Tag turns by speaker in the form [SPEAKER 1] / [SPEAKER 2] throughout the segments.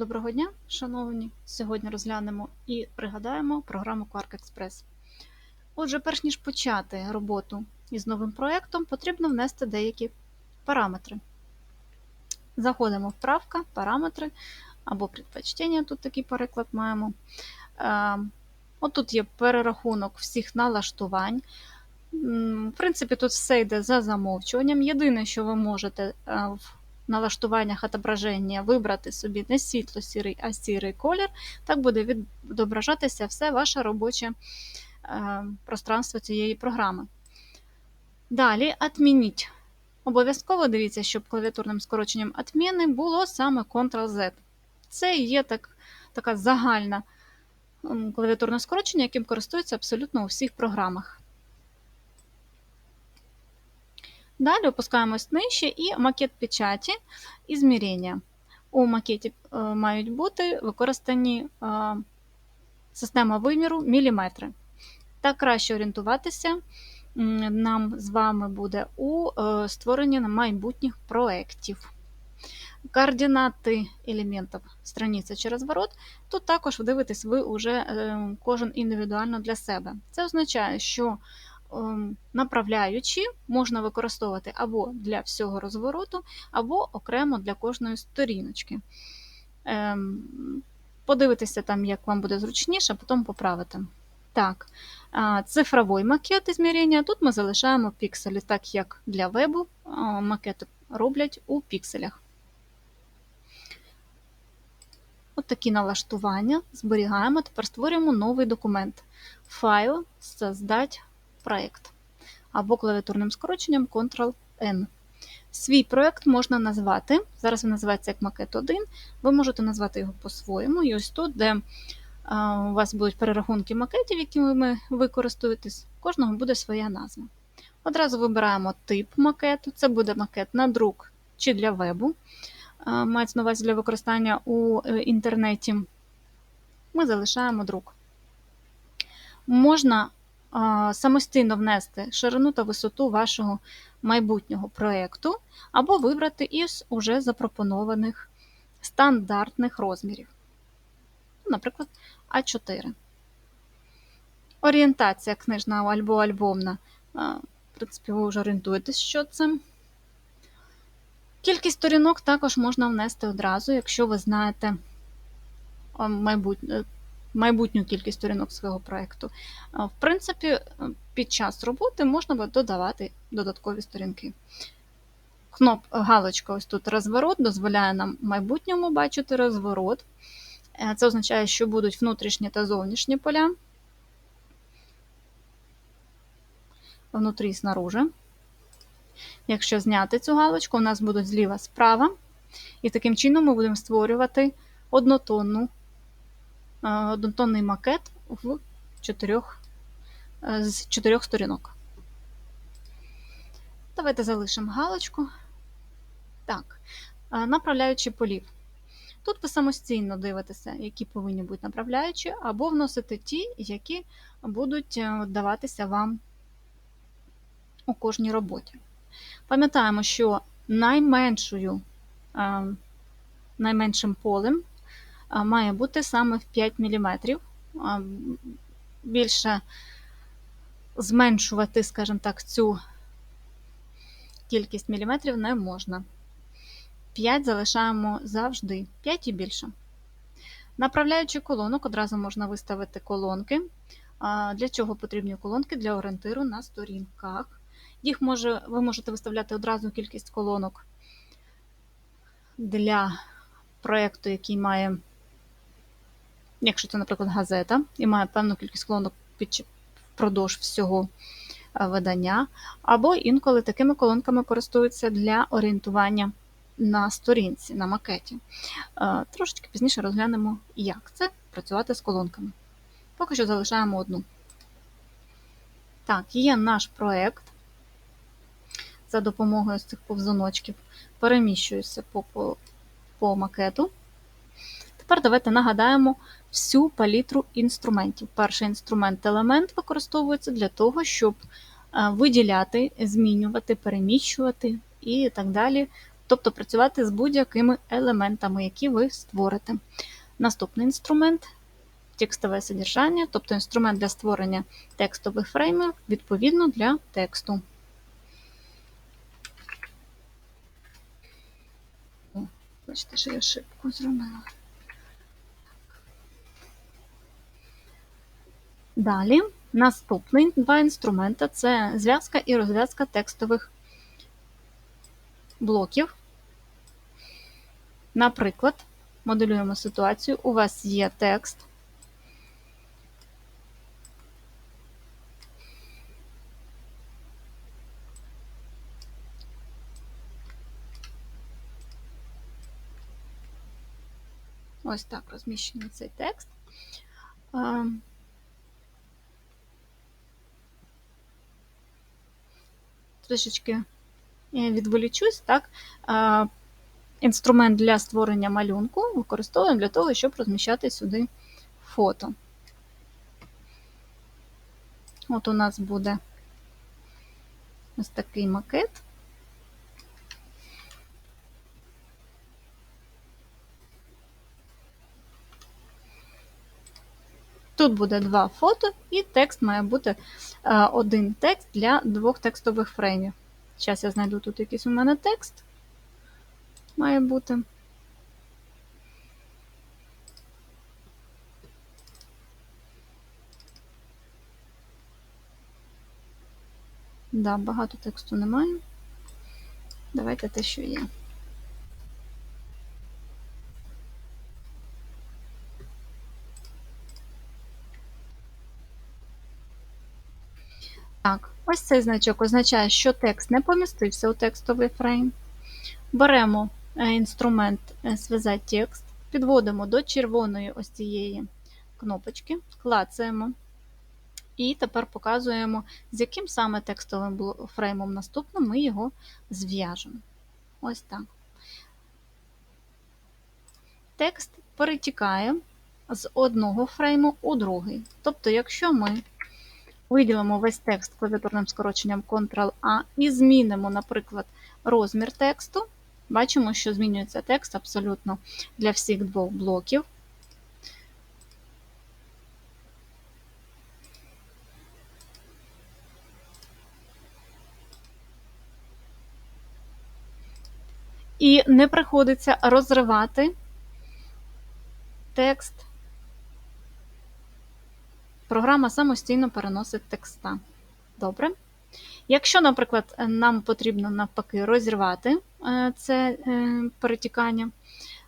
[SPEAKER 1] Доброго дня, шановні! Сьогодні розглянемо і пригадаємо програму Quark Express. Отже, перш ніж почати роботу із новим проєктом, потрібно внести деякі параметри. Заходимо в правка, параметри або предпочтення, тут такий переклад маємо. Е, Отут є перерахунок всіх налаштувань. В принципі, тут все йде за замовчуванням. Єдине, що ви можете е, в налаштуваннях отображення вибрати собі не світло-сірий, а сірий колір, так буде відображатися все ваше робоче е, пространство цієї програми. Далі «Отмініть». Обов'язково дивіться, щоб клавіатурним скороченням «Отміни» було саме Ctrl-Z. Це є так, така загальна клавіатурне скорочення, яким користуються абсолютно у всіх програмах. Далі опускаємось нижче і макет печаті і зміряння. У макеті е, мають бути використані е, система виміру міліметри. Так краще орієнтуватися нам з вами буде у е, створенні майбутніх проєктів. Координати елементів страниці чи розворот. Тут також дивитесь ви уже е, кожен індивідуально для себе. Це означає, що направляючі можна використовувати або для всього розвороту, або окремо для кожної сторіночки. Ем, Подивитися там, як вам буде зручніше, а потім поправити. Так, цифровий макет ізмірення. Тут ми залишаємо пікселі, так як для вебу макети роблять у пікселях. От такі налаштування зберігаємо. Тепер створюємо новий документ. Файл создать проект або клавіатурним скороченням Ctrl-N. Свій проект можна назвати. Зараз він називається як макет 1. Ви можете назвати його по-своєму. І ось тут, де у вас будуть перерахунки макетів, якими ви користуєтесь, кожного буде своя назва. Одразу вибираємо тип макету. Це буде макет на друк чи для вебу. Мається на увазі для використання у е, інтернеті. Ми залишаємо друк. Можна самостійно внести ширину та висоту вашого майбутнього проєкту, або вибрати із уже запропонованих стандартних розмірів. Наприклад, А4. Орієнтація книжна або альбомна. В принципі, ви вже орієнтуєтесь, що це. Кількість сторінок також можна внести одразу, якщо ви знаєте майбутнє майбутню кількість сторінок свого проєкту. В принципі, під час роботи можна додавати додаткові сторінки. Кноп, галочка ось тут розворот, дозволяє нам в майбутньому бачити розворот. Е, Це означає, що будуть внутрішні та зовнішні поля. Внутрі і снаружи. Якщо зняти цю галочку, у нас будуть зліва справа. І таким чином ми будемо створювати однотонну Е, однотонний макет в чотирьох, е, з чотирьох сторінок. Давайте залишимо галочку. Так, е, направляючи полів. Тут ви самостійно дивитеся, які повинні бути направляючі, або вносити ті, які будуть даватися вам у кожній роботі. Пам'ятаємо, що найменшою, найменшим полем має бути саме в 5 мм. Більше зменшувати, скажімо так, цю кількість міліметрів не можна. 5 залишаємо завжди, 5 і більше. Направляючи колонок, одразу можна виставити колонки. Для чого потрібні колонки? Для орієнтиру на сторінках. Їх може, ви можете виставляти одразу кількість колонок для проєкту, який має якщо це, наприклад, газета і має певну кількість колонок впродовж всього е, видання, або інколи такими колонками користуються для орієнтування на сторінці, на макеті. Е, трошечки пізніше розглянемо, як це працювати з колонками. Поки що залишаємо одну. Так, є наш проєкт. За допомогою цих повзуночків переміщуюся по, по, по макету. Тепер давайте нагадаємо всю палітру інструментів. Перший інструмент елемент використовується для того, щоб е, виділяти, змінювати, переміщувати і так далі тобто працювати з будь-якими елементами, які ви створите. Наступний інструмент текстове содержання, тобто інструмент для створення текстових фреймів відповідно для тексту. Бачите, що я ошибку зробила. Далі, наступний два інструменти це зв'язка і розв'язка текстових блоків. Наприклад, моделюємо ситуацію, у вас є текст. Ось так розміщений цей текст. Трішечки е, відволічусь, так? Інструмент для створення малюнку використовуємо для того, щоб розміщати сюди фото. От у нас буде ось такий макет. Тут буде два фото, і текст має бути е, один текст для двох текстових фреймів. Зараз я знайду тут якийсь у мене текст. Має бути. Да, багато тексту немає. Давайте те, що є. Так, ось цей значок означає, що текст не помістився у текстовий фрейм. Беремо е, інструмент е, Зв'язати текст, підводимо до червоної ось цієї кнопочки, клацаємо. І тепер показуємо, з яким саме текстовим фреймом наступним ми його зв'яжемо. Ось так. Текст перетікає з одного фрейму у другий. Тобто, якщо ми виділимо весь текст клавіатурним скороченням Ctrl-A і змінимо, наприклад, розмір тексту. Бачимо, що змінюється текст абсолютно для всіх двох блоків. І не приходиться розривати текст програма самостійно переносить текста. Добре. Якщо, наприклад, нам потрібно навпаки розірвати е, це е, перетікання,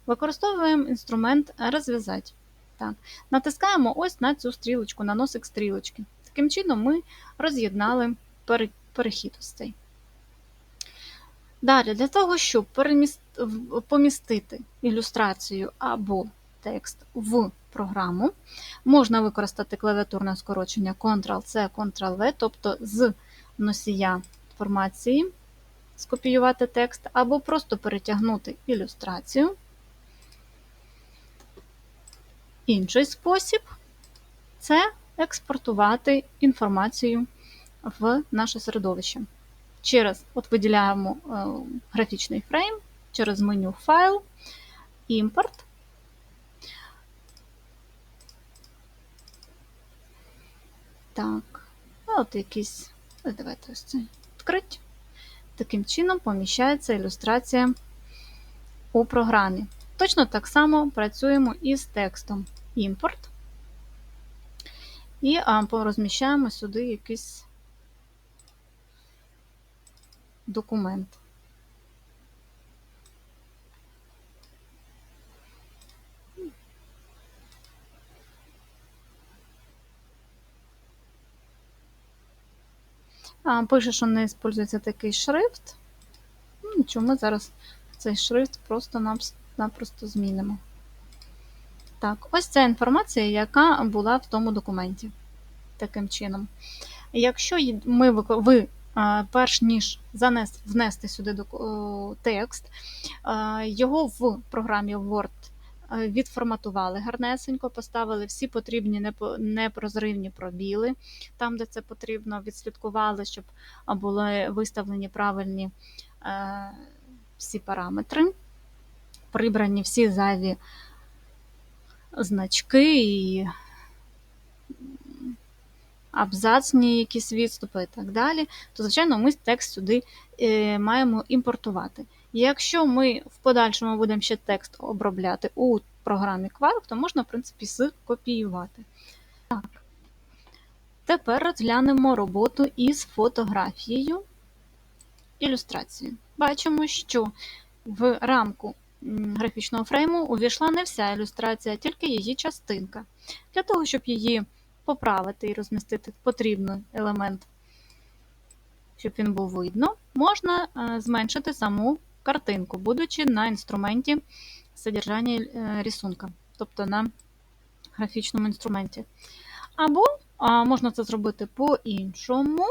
[SPEAKER 1] використовуємо інструмент розв'язати. Так. Натискаємо ось на цю стрілочку, на носик стрілочки. Таким чином, ми роз'єднали перехід ось. Далі, для того, щоб помістити ілюстрацію або текст в програму. Можна використати клавіатурне скорочення Ctrl-C, Ctrl-V, тобто з носія інформації скопіювати текст, або просто перетягнути ілюстрацію. Інший спосіб це експортувати інформацію в наше середовище. Через от виділяємо е, графічний фрейм, через меню Файл, імпорт. Так, от якийсь, давайте ось це відкрити. Таким чином поміщається ілюстрація у програмі. Точно так само працюємо і з текстом імпорт. І порозміщаємо сюди якийсь документ. Пише, що не використовується такий шрифт. Ну, нічого, ми зараз цей шрифт просто-напросто змінимо. Так, ось ця інформація, яка була в тому документі. Таким чином. Якщо ми, ви, перш ніж занести, внести сюди текст, його в програмі Word відформатували гарнесенько, поставили всі потрібні непрозривні пробіли, там, де це потрібно, відслідкували, щоб були виставлені правильні е, всі параметри, прибрані всі зайві значки і абзацні якісь відступи і так далі, то, звичайно, ми текст сюди е, маємо імпортувати. Якщо ми в подальшому будемо ще текст обробляти у програмі Quark, то можна, в принципі, скопіювати. Так. Тепер розглянемо роботу із фотографією ілюстрацією. Бачимо, що в рамку графічного фрейму увійшла не вся ілюстрація, а тільки її частинка. Для того, щоб її поправити і розмістити потрібний елемент, щоб він був видно, можна е, зменшити саму картинку, будучи на інструменті содержання е, рисунка, тобто на графічному інструменті. Або можна це зробити по-іншому.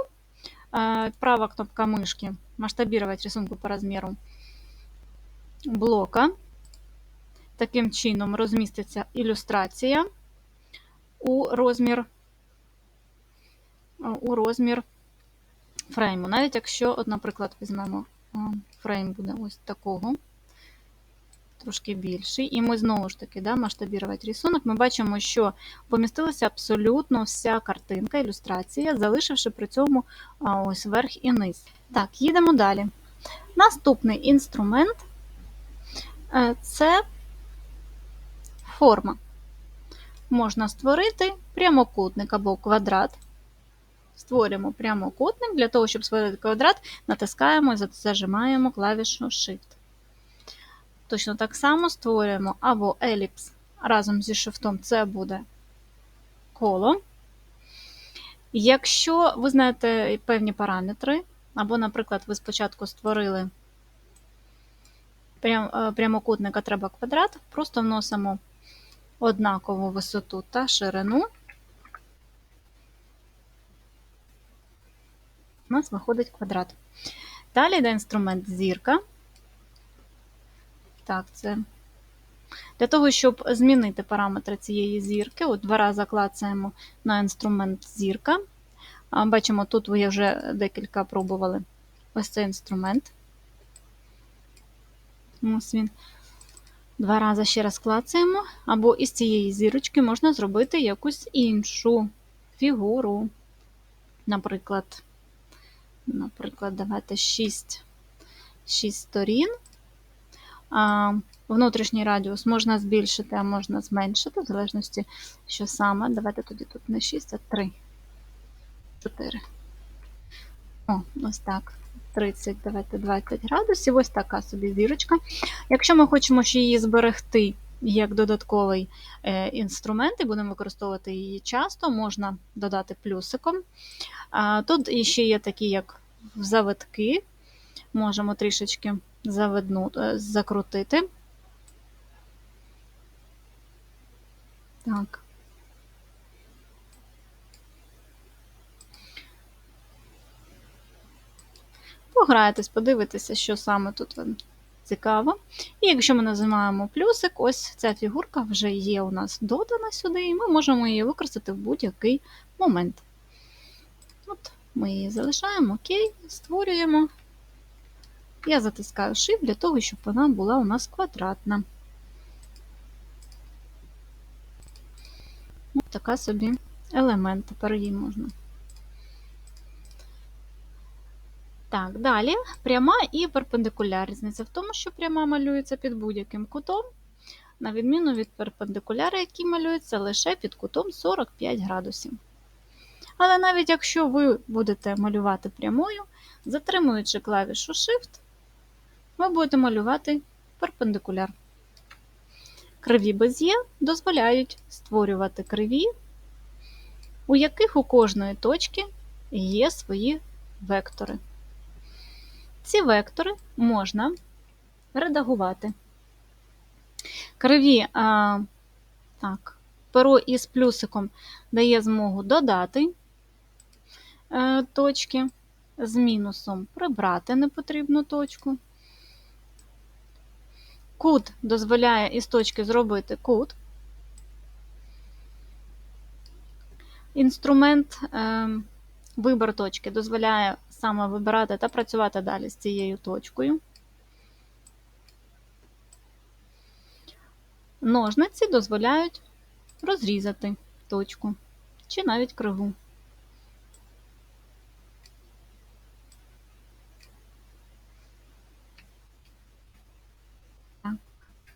[SPEAKER 1] Е, права кнопка мишки масштабировать рисунку по розміру блока. Таким чином розміститься ілюстрація у розмір у розмір фрейму. Навіть якщо, от, наприклад, візьмемо фрейм буде ось такого, трошки більший, і ми знову ж таки да, масштабірувати рисунок, ми бачимо, що помістилася абсолютно вся картинка, ілюстрація, залишивши при цьому ось верх і низ. Так, їдемо далі. Наступний інструмент е, це форма можна створити прямокутник або квадрат. Створюємо прямокутник. Для того, щоб створити квадрат, натискаємо і зажимаємо клавішу Shift. Точно так само створюємо або еліпс разом зі шифтом це буде коло. Якщо ви знаєте певні параметри, або, наприклад, ви спочатку створили е, прямокутника треба квадрат, просто вносимо однакову висоту та ширину, у нас виходить квадрат. Далі йде інструмент зірка. Так, це для того, щоб змінити параметри цієї зірки, от два рази клацаємо на інструмент зірка. Бачимо, тут ви вже декілька пробували ось цей інструмент. Ось він. Два рази ще раз клацаємо, або із цієї зірочки можна зробити якусь іншу фігуру. Наприклад, наприклад, давайте 6 6 сторін. Внутрішній радіус можна збільшити, а можна зменшити, в залежності, що саме. Давайте тоді тут не 6, а 3. 4. О, ось так. 30, давайте 20 градусів. Ось така собі зірочка. Якщо ми хочемо ще її зберегти як додатковий е, інструмент, і будемо використовувати її часто, можна додати плюсиком. Тут ще є такі, як завитки, можемо трішечки завидну, е, закрутити. Так. Пограєтесь, подивитеся, що саме тут цікаво. І якщо ми називаємо плюсик, ось ця фігурка вже є у нас додана сюди, і ми можемо її використати в будь-який момент. От Ми її залишаємо, окей, створюємо. Я затискаю Shift для того, щоб вона була у нас квадратна. Ось така собі елемент, тепер її можна. Так, далі пряма і перпендикуляр. Різниця в тому, що пряма малюється під будь-яким кутом, на відміну від перпендикуляра, який малюється лише під кутом 45 градусів. Але навіть якщо ви будете малювати прямою, затримуючи клавішу Shift, ви будете малювати перпендикуляр. Криві без'є дозволяють створювати криві, у яких у кожної точки є свої вектори. Ці вектори можна редагувати. Криві, а, так, перо із плюсиком дає змогу додати е, точки, з мінусом прибрати непотрібну точку. Кут дозволяє із точки зробити кут. Інструмент е, вибор точки дозволяє саме вибирати та працювати далі з цією точкою. Ножниці дозволяють розрізати точку чи навіть криву.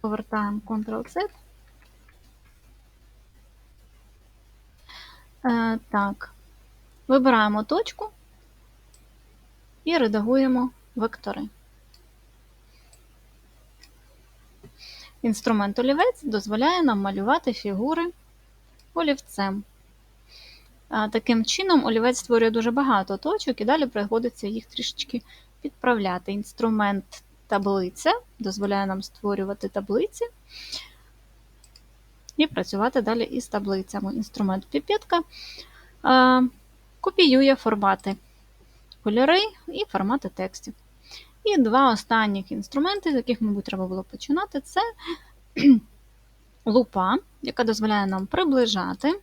[SPEAKER 1] Повертаємо Ctrl-Z. Е, так, вибираємо точку і редагуємо вектори. Інструмент олівець дозволяє нам малювати фігури олівцем. Таким чином, олівець створює дуже багато точок, і далі приходиться їх трішечки підправляти. Інструмент таблиця дозволяє нам створювати таблиці і працювати далі із таблицями. Інструмент піпетка копіює формати кольори і формати текстів. І два останніх інструменти, з яких, мабуть, треба було починати, це лупа, яка дозволяє нам приближати,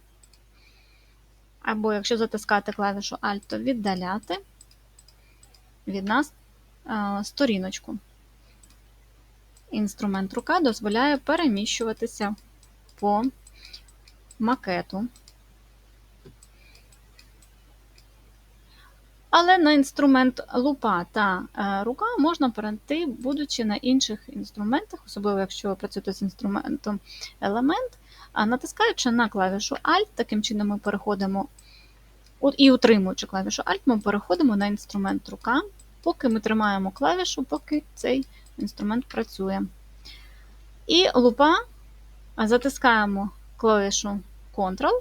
[SPEAKER 1] або, якщо затискати клавішу Alt, то віддаляти від нас сторіночку. Інструмент рука дозволяє переміщуватися по макету. Але на інструмент лупа та е, рука можна перейти, будучи на інших інструментах, особливо якщо ви працюєте з інструментом елемент, натискаючи на клавішу Alt, таким чином ми переходимо і утримуючи клавішу Alt, ми переходимо на інструмент рука, поки ми тримаємо клавішу, поки цей інструмент працює. І лупа затискаємо клавішу Ctrl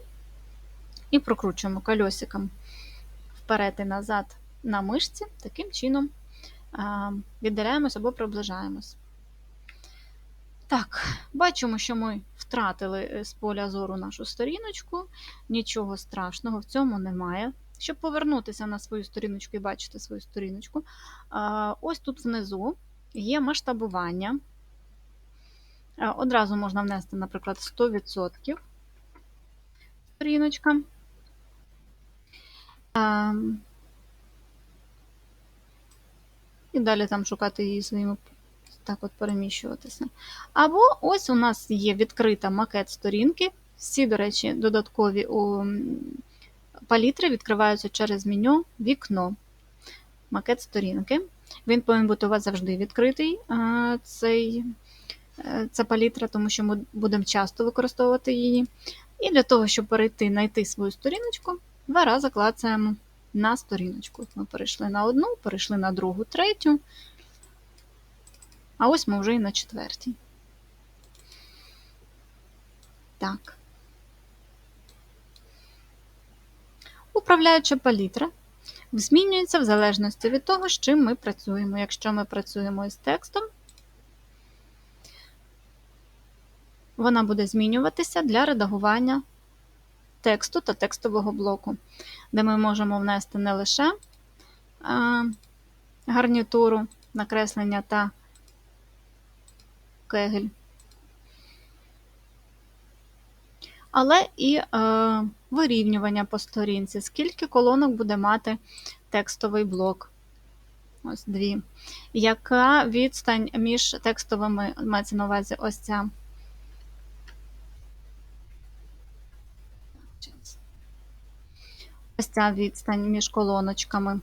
[SPEAKER 1] і прокручуємо кольосиком вперед і назад на мишці, таким чином віддаляємось або приближаємось. Так, бачимо, що ми втратили е, з поля зору нашу сторіночку. Нічого страшного в цьому немає. Щоб повернутися на свою сторіночку і бачити свою сторіночку, ось тут внизу є масштабування. Одразу можна внести, наприклад, 100% сторіночка. І далі там шукати її своїми, так от переміщуватися. Або ось у нас є відкрита макет сторінки. Всі, до речі, додаткові палітри відкриваються через меню вікно. Макет сторінки. Він повинен бути у вас завжди відкритий, цей, е, ця палітра, тому що ми будемо часто використовувати її. І для того, щоб перейти, знайти свою сторіночку, Два рази клацаємо на сторіночку. Ми перейшли на одну, перейшли на другу, третю, а ось ми вже і на четвертій. Так. Управляюча палітра змінюється в залежності від того, з чим ми працюємо. Якщо ми працюємо із текстом, вона буде змінюватися для редагування тексту та текстового блоку, де ми можемо внести не лише гарнітуру, накреслення та кегель, але і е, вирівнювання по сторінці, скільки колонок буде мати текстовий блок. Ось дві. Яка відстань між текстовими мається на увазі ось ця ця відстань між колоночками.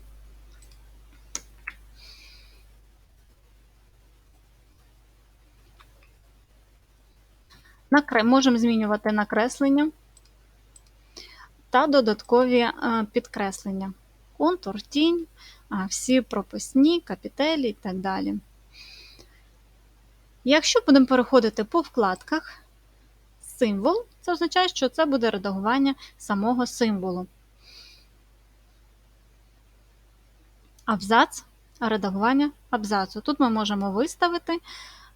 [SPEAKER 1] Можемо змінювати накреслення та додаткові е, підкреслення. Контур, тінь, всі прописні, капітелі і так далі. Якщо будемо переходити по вкладках, символ, це означає, що це буде редагування самого символу. Абзац, редагування абзацу. Тут ми можемо виставити,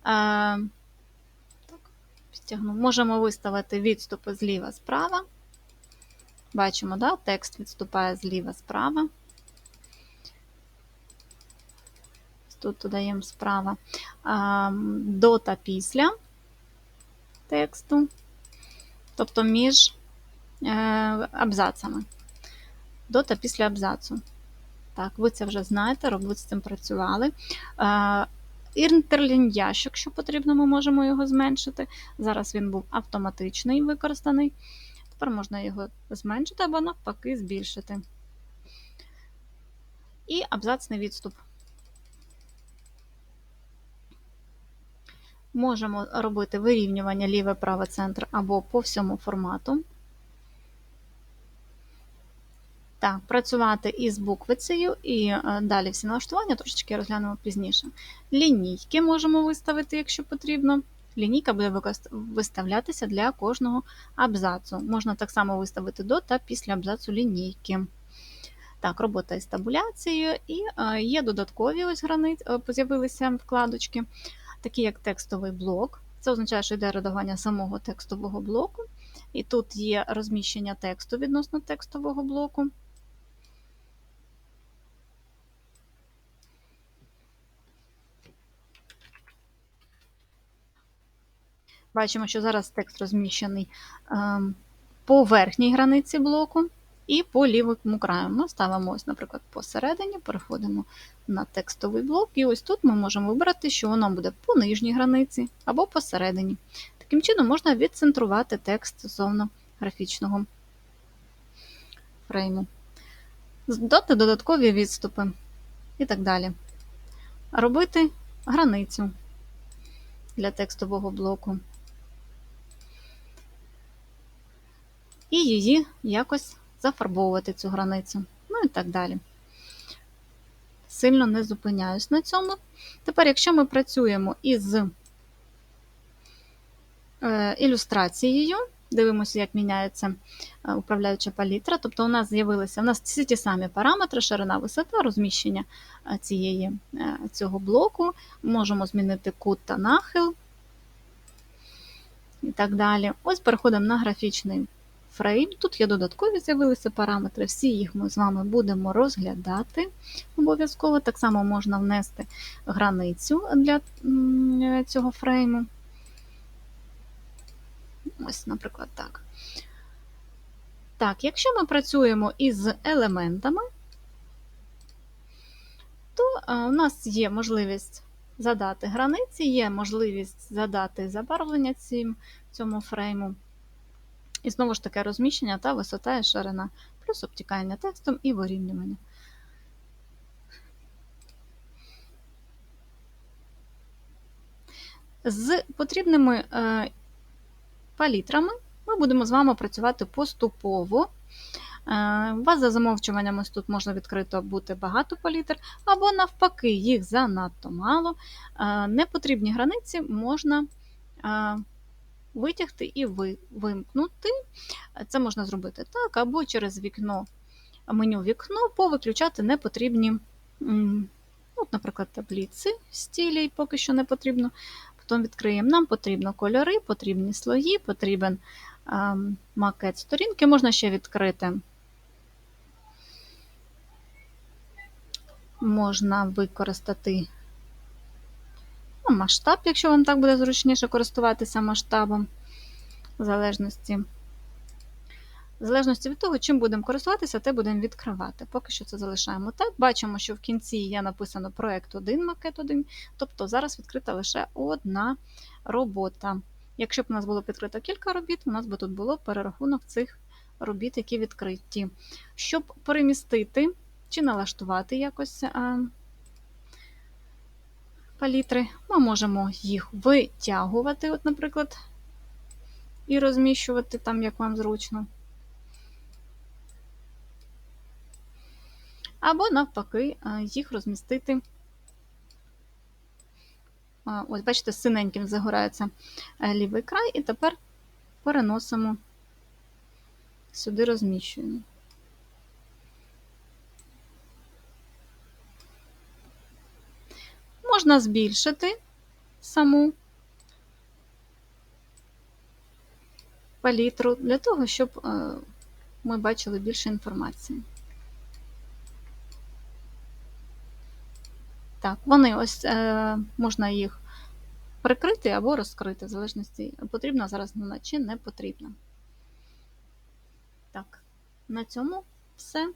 [SPEAKER 1] е, підтягну, можемо виставити відступи зліва справа. Бачимо, да? текст відступає зліва справа. Тут додаємо справа до та після тексту, тобто між е, абзацами. До та після абзацу. Так, ви це вже знаєте, ви з цим працювали. інтерлін'яж, якщо потрібно, ми можемо його зменшити. Зараз він був автоматичний використаний. Тепер можна його зменшити або навпаки збільшити. І абзацний відступ. Можемо робити вирівнювання ліве праве центр або по всьому формату. Так, працювати із буквицею і е, далі всі налаштування трошечки розглянемо пізніше. Лінійки можемо виставити, якщо потрібно. Лінійка буде виставлятися для кожного абзацу. Можна так само виставити до та після абзацу лінійки. Так, робота із табуляцією, і е, є додаткові ось границі, е, з'явилися вкладочки, такі як текстовий блок. Це означає, що йде редагування самого текстового блоку. І тут є розміщення тексту відносно текстового блоку. Бачимо, що зараз текст розміщений ем, по верхній границі блоку і по лівому краю. Ми ставимо, ось, наприклад, посередині, переходимо на текстовий блок, і ось тут ми можемо вибрати, що воно буде по нижній границі або посередині. Таким чином можна відцентрувати текст стосовно графічного фрейму, додати додаткові відступи і так далі. Робити границю для текстового блоку. І її якось зафарбовувати цю границю. Ну і так далі. Сильно не зупиняюсь на цьому. Тепер, якщо ми працюємо із е, ілюстрацією, дивимося, як міняється е, управляюча палітра, тобто у нас з'явилися у нас всі ті самі параметри, ширина, висота, розміщення е, цієї, цього блоку, можемо змінити кут та нахил і так далі. Ось переходимо на графічний фрейм. Тут є додаткові з'явилися параметри, всі їх ми з вами будемо розглядати. Обов'язково так само можна внести границю для цього фрейму. Ось, наприклад, так. Так, якщо ми працюємо із елементами, то у нас є можливість задати границі, є можливість задати забарвлення цьому фрейму. І знову ж таке розміщення та висота і ширина, плюс обтікання текстом і вирівнювання. З потрібними е, палітрами ми будемо з вами працювати поступово. Е, у вас за замовчуванням тут можна відкрито бути багато палітр, або, навпаки, їх занадто мало. Е, непотрібні границі можна витягти і вимкнути. Це можна зробити так, або через вікно, меню вікно повиключати непотрібні, от, наприклад, таблиці стілі поки що не потрібно. Потім відкриємо. Нам потрібно кольори, потрібні слої, потрібен макет сторінки, можна ще відкрити. Можна використати масштаб, якщо вам так буде зручніше користуватися масштабом, в залежності. В залежності від того, чим будемо користуватися, те будемо відкривати. Поки що це залишаємо так. Бачимо, що в кінці є написано проект 1, макет 1, тобто зараз відкрита лише одна робота. Якщо б у нас було відкрито кілька робіт, у нас би тут було перерахунок цих робіт, які відкриті. Щоб перемістити чи налаштувати якось палітри, ми можемо їх витягувати, от, наприклад, і розміщувати там, як вам зручно. Або, навпаки, їх розмістити. Ось, бачите, синеньким загорається е, лівий край, і тепер переносимо сюди розміщуємо. Можна збільшити саму палітру для того, щоб е, ми бачили більше інформації. Так, вони ось е, можна їх прикрити або розкрити, в залежності, потрібна зараз вона чи не потрібна. Так, на цьому все.